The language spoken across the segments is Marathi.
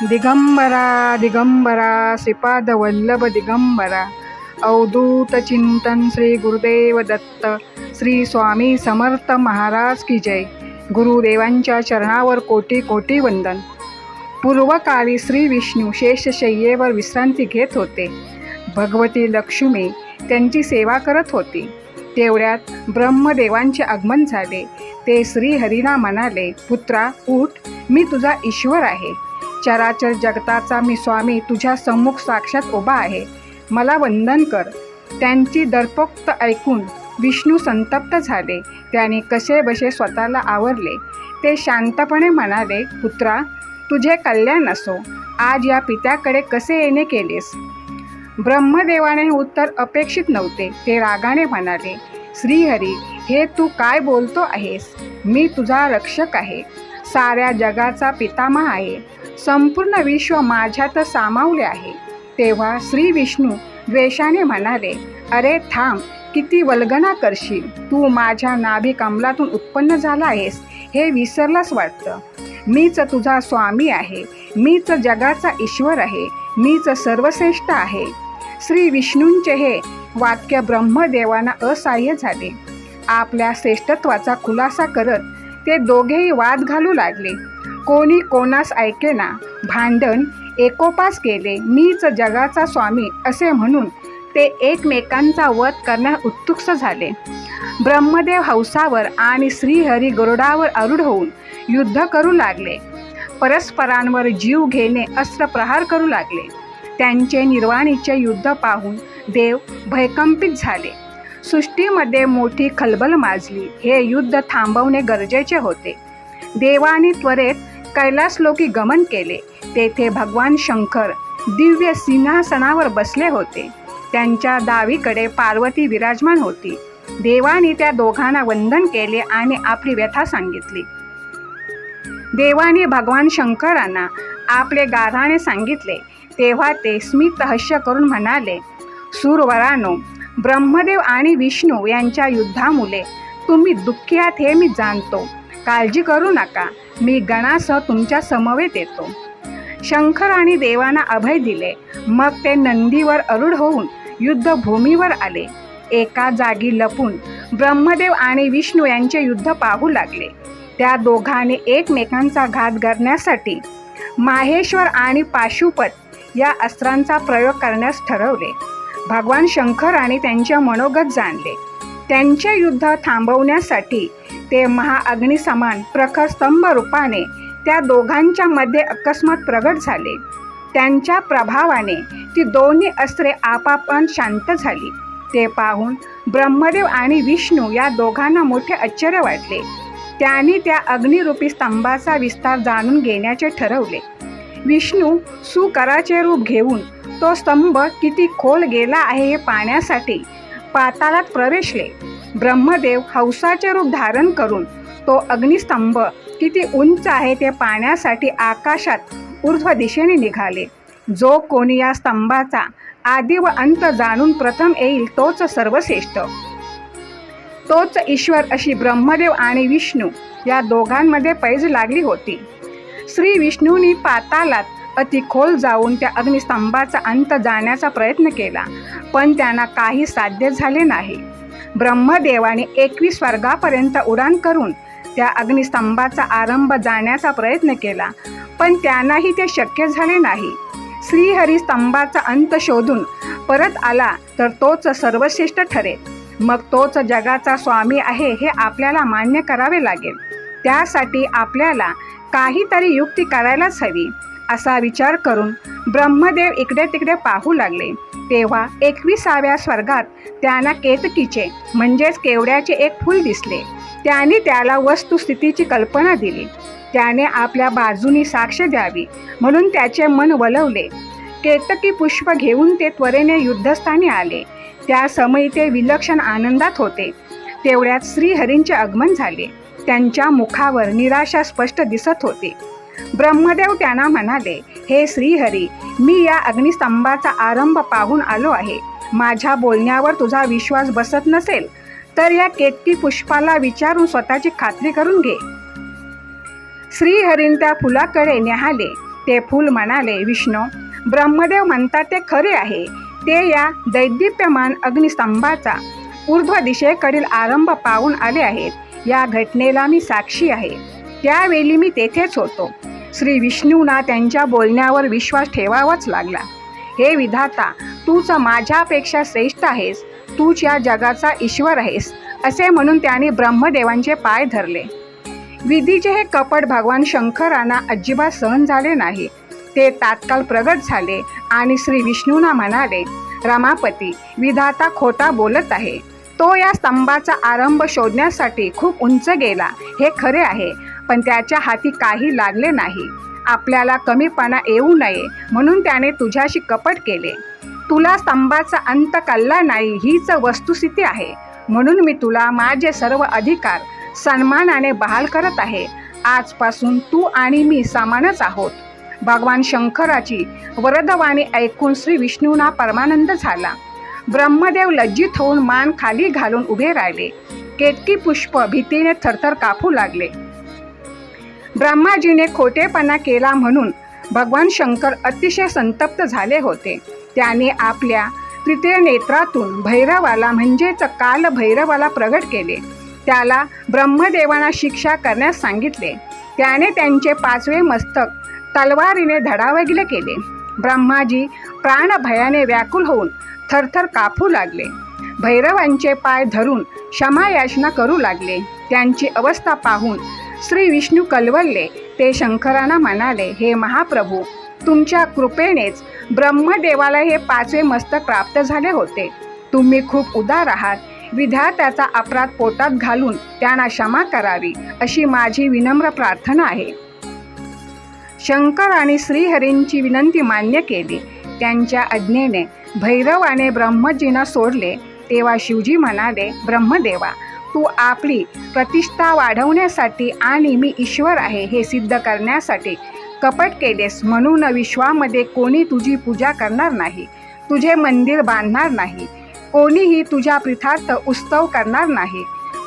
दिगंबरा दिगंबरा श्रीपाद वल्लभ दिगंबरा। अवधूत चिंतन श्री गुरुदेव दत्त श्री स्वामी समर्थ महाराज की जय। गुरुदेवांच्या चरणावर कोटी कोटी वंदन। पूर्वकाळी श्री विष्णू शेषशय्येवर विश्रांती घेत होते। भगवती लक्ष्मी त्यांची सेवा करत होती। तेवढ्यात ब्रह्मदेवांचे आगमन झाले। ते श्रीहरीला म्हणाले पुत्रा उठ मी तुझा ईश्वर आहे. चराचर जगताचा मी स्वामी तुझ्या सम्मुख साक्षात उभा आहे. मला वंदन कर. त्यांची दर्पोक्त ऐकून विष्णू संतप्त झाले. त्याने कसे बसे स्वतःला आवरले. ते शांतपणे म्हणाले पुत्रा तुझे कल्याण असो. आज या पित्याकडे कसे येणे केलेस? ब्रह्मदेवाने हे उत्तर अपेक्षित नव्हते. ते रागाने म्हणाले श्रीहरी हे तू काय बोलतो आहेस? मी तुझा रक्षक आहे. साऱ्या जगाचा पितामह आहे. संपूर्ण विश्व माझ्यात सामावले आहे. तेव्हा श्री विष्णू द्वेषाने म्हणाले अरे थांब किती वल्गना करशील? तू माझ्या नाभी कमलातून उत्पन्न झाला आहेस हे विसरलाच वाटतं. मीच तुझा स्वामी आहे मीच जगाचा ईश्वर आहे मीच सर्वश्रेष्ठ आहे. श्री विष्णूंचे हे वाक्य ब्रह्मदेवांना असहाय्य झाले. आपल्या श्रेष्ठत्वाचा खुलासा करत ते दोघेही वाद घालू लागले. कोणी कोणास ऐकेना भांडण एकोपास केले मीच जगाचा स्वामी असे म्हणून ते एकमेकांचा वध करण्यास उत्सुक झाले. ब्रह्मदेव हंसावर आणि श्रीहरी गरुडावर आरूढ होऊन युद्ध करू लागले. परस्परांवर जीव घेणे अस्त्र प्रहार करू लागले. त्यांचे निर्वाणीचे युद्ध पाहून देव भयकंपित झाले. सृष्टीमध्ये मोठी खलबल माजली. हे युद्ध थांबवणे गरजेचे होते. देवाने त्वरेत कैलासलोकी गमन केले. तेथे भगवान शंकर दिव्य सिंहासनावर बसले होते. त्यांच्या डावीकडे पार्वती विराजमान होती. देवाने त्या दोघांना वंदन केले आणि आपली व्यथा सांगितली. देवाने भगवान शंकरांना आपले गाढाने सांगितले. तेव्हा ते स्मितहस्य करून म्हणाले सूरवरानो ब्रह्मदेव आणि विष्णू यांच्या युद्धामुळे तुम्ही दुःखी आहात हे मी जाणतो. काळजी करू नका. मी गणासह तुमच्या समवेत येतो. शंकर आणि देवांना अभय दिले. मग ते नंदीवर अरुढ होऊन युद्धभूमीवर आले. एका जागी लपून ब्रह्मदेव आणि विष्णू यांचे युद्ध पाहू लागले. त्या दोघांनी एकमेकांचा घात करण्यासाठी माहेश्वर आणि पाशुपत या अस्त्रांचा प्रयोग करण्यास ठरवले. भगवान शंकर आणि त्यांचे मनोगत जाणले. त्यांचे युद्ध थांबवण्यासाठी ते महाअग्निसमान प्रखर स्तंभ रूपाने त्या दोघांच्या मध्ये अकस्मात प्रगट झाले. त्यांच्या प्रभावाने ती दोन्ही अस्त्रे आपापण शांत झाली. ते पाहून ब्रह्मदेव आणि विष्णू या दोघांना मोठे आश्चर्य वाटले. त्यांनी त्या अग्निरूपी स्तंभाचा विस्तार जाणून घेण्याचे ठरवले. विष्णू सुकराचे रूप घेऊन तो स्तंभ किती खोल गेला आहे हे पाहण्यासाठी पाताळात प्रवेशले. ब्रह्मदेव हंसाचे रूप धारण करून तो अग्निस्तंभ किती उंच आहे ते पाहण्यासाठी आकाशात ऊर्ध्व दिशेने निघाले. जो कोणी या स्तंभाचा आदी व अंत जाणून प्रथम येईल तोच सर्वश्रेष्ठ. तोच ईश्वर अशी ब्रह्मदेव आणि विष्णू या दोघांमध्ये पैज लागली होती. श्री विष्णूंनी पातालात अति खोल जाऊन त्या अग्निस्तंभाचा अंत जाण्याचा प्रयत्न केला पण त्यांना काही साध्य झाले नाही. ब्रह्मदेवाने एकवीस स्वर्गापर्यंत उडान करून त्या अग्निस्तंभाचा आरंभ जाण्याचा प्रयत्न केला पण त्यांनाही ते शक्य झाले नाही. श्रीहरी स्तंभाचा अंत शोधून परत आला तर तोच सर्वश्रेष्ठ ठरेल. मग तोच जगाचा स्वामी आहे हे आपल्याला मान्य करावे लागेल. त्यासाठी आपल्याला काहीतरी युक्ती करायलाच हवी. असा विचार करून ब्रह्मदेव इकडे तिकडे पाहू लागले. तेव्हा एकविसाव्या स्वर्गात त्यांना केतकीचे म्हणजेच केवड्याचे एक फूल दिसले. त्याने त्याला वस्तुस्थितीची कल्पना दिली. त्याने आपल्या बाजूनी साक्ष द्यावी म्हणून त्याचे मन वलवले. केतकी पुष्प घेऊन ते त्वरेने युद्धस्थानी आले. त्या समयी ते विलक्षण आनंदात होते. तेवढ्यात श्रीहरींचे आगमन झाले. त्यांच्या मुखावर निराशा स्पष्ट दिसत होती. ब्रह्मदेव त्यांना म्हणाले हे श्रीहरी मी या अग्निस्तंभाचा आरंभ पाहून आलो आहे. माझ्या बोलण्यावर तुझा विश्वास बसत नसेल तर या केतकी पुष्पाला विचारून स्वतःची खात्री करून घे. श्रीहरीन त्या फुलाकडे न्याहाले. ते फूल म्हणाले विष्णू ब्रह्मदेव म्हणतात ते खरे आहे. ते या दैदिप्यमान अग्निस्तंभाचा ऊर्ध्व दिशेकडील आरंभ पाहून आले आहेत. या घटनेला मी साक्षी आहे. त्यावेळी मी तेथेच होतो. श्री विष्णूंना त्यांच्या बोलण्यावर विश्वास ठेवावाच लागला. हे विधाता तूच माझ्यापेक्षा श्रेष्ठ आहेस. तूच या जगाचा ईश्वर आहेस असे म्हणून त्याने ब्रह्मदेवांचे पाय धरले. विधीचे हे कपट भगवान शंकरांना अजिबात सहन झाले नाही. ते तात्काळ प्रगट झाले आणि श्री विष्णूंना म्हणाले रमापती विधाता खोटा बोलत आहे. तो या स्तंभाचा आरंभ शोधण्यासाठी खूप उंच गेला. हे खरे आहे. पण त्याच्या हाती काही लागले नाही. आपल्याला कमीपणा येऊ नये म्हणून त्याने तुझ्याशी कपट केले. तुला स्तंभाचा अंत कल्ला नाही हीच वस्तुस्थिती आहे. म्हणून मी तुला माझे सर्व अधिकार सन्मानाने बहाल करत आहे. आजपासून तू आणि मी समानच आहोत. भगवान शंकराची वरदवाणी ऐकून श्री विष्णूंना परमानंद झाला. ब्रह्मदेव लज्जित होऊन मान खाली घालून उभे राहिले. केतकी पुष्प भीतीने थरथर कापू लागले. ब्रह्माजीने खोटेपणा केला म्हणून भगवान शंकर अतिशय संतप्त झाले होते. त्याने आपल्या तृतीय नेत्रातून भैरवाला म्हणजेच काल भैरवाला प्रगट केले. त्याला ब्रह्मदेवांना शिक्षा करण्यास सांगितले. त्याने त्यांचे पाचवे मस्तक तलवारीने धडावगिले केले. ब्रह्माजी प्राणभयाने व्याकुल होऊन थरथर कापू लागले. भैरवांचे पाय धरून क्षमायाचना करू लागले. त्यांची अवस्था पाहून श्री विष्णू कलवलले ते शंकरांना म्हणाले हे महाप्रभू तुमच्या कृपेनेच ब्रह्मदेवाला हे पाचवे मस्तक प्राप्त झाले होते. तुम्ही खूप उदार आहात. विधात्याचा अपराध पोटात घालून त्यांना क्षमा करावी अशी माझी विनम्र प्रार्थना आहे. शंकर आणि श्रीहरींची विनंती मान्य केली. त्यांच्या आज्ञेने भैरवाने ब्रह्मजींना सोडले. तेव्हा शिवजी म्हणाले ब्रह्मदेवा तू आपली प्रतिष्ठा वाढवण्यासाठी आणि मी ईश्वर आहे हे सिद्ध करण्यासाठी कपट केलेस म्हणून विश्वामध्ये कोणी तुझी पूजा करणार नाही तुझे मंदिर बांधणार नाही कोणीही तुझ्या प्रिथार्थ उत्सव करणार नाही.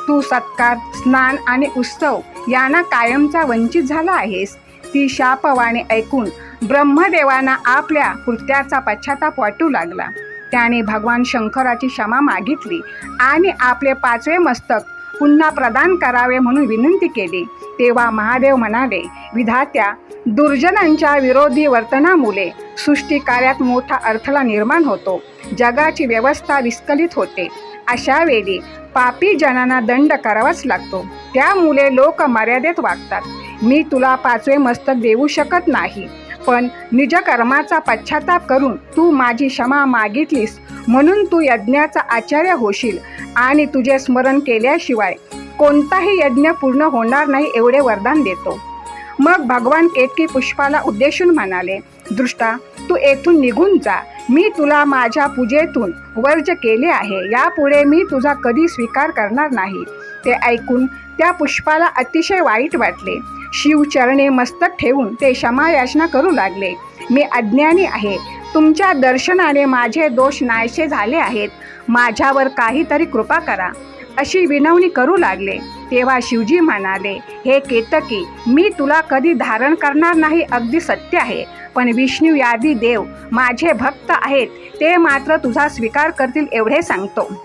तू सत्कार स्नान आणि उत्सव यांना कायमचा वंचित झाला आहेस. ती शापवाणी ऐकून ब्रह्मदेवांना आपल्या कृत्याचा पश्चाताप वाटू लागला. त्याने भगवान शंकराची क्षमा मागितली आणि आपले पाचवे मस्तक पुन्हा प्रदान करावे म्हणून विनंती केली. तेव्हा महादेव म्हणाले विधात्या दुर्जनांच्या विरोधी वर्तनामुळे सृष्टिकार्यात मोठा अडथळा निर्माण होतो. जगाची व्यवस्था विस्कलित होते. अशा वेळी पापी जनांना दंड करावाच लागतो. त्यामुळे लोक मर्यादेत वागतात. मी तुला पाचवे मस्तक देऊ शकत नाही. पण निज कर्माचा पश्चाताप करून तू माझी क्षमा मागितलीस. म्हणून तू यज्ञाचा आचार्य होशील आणि तुझे स्मरण केल्याशिवाय कोणताही यज्ञ पूर्ण होणार नाही एवढे वरदान देतो. मग भगवान केतकी पुष्पाला उद्देशून म्हणाले दृष्टा तू येथून निघून जा. मी तुला माझ्या पूजेतून वर्ज केले आहे. यापुढे मी तुझा कधी स्वीकार करणार नाही. ते ऐकून त्या पुष्पाला अतिशय वाईट वाटले. शिवचरणे मस्तक ठेवून ते क्षमायाचना करू लागले. मी अज्ञानी आहे. तुमच्या दर्शनाने माझे दोष नाहीसे झाले आहेत. माझ्यावर काहीतरी कृपा करा. अशी विनवणी करू लागले. तेव्हा शिवजी म्हणाले हे केतकी मी तुला कधी धारण करणार नाही अगदी सत्य आहे. पण विष्णू यादी देव माझे भक्त आहेत. ते मात्र तुझा स्वीकार करतील एवढे सांगतो.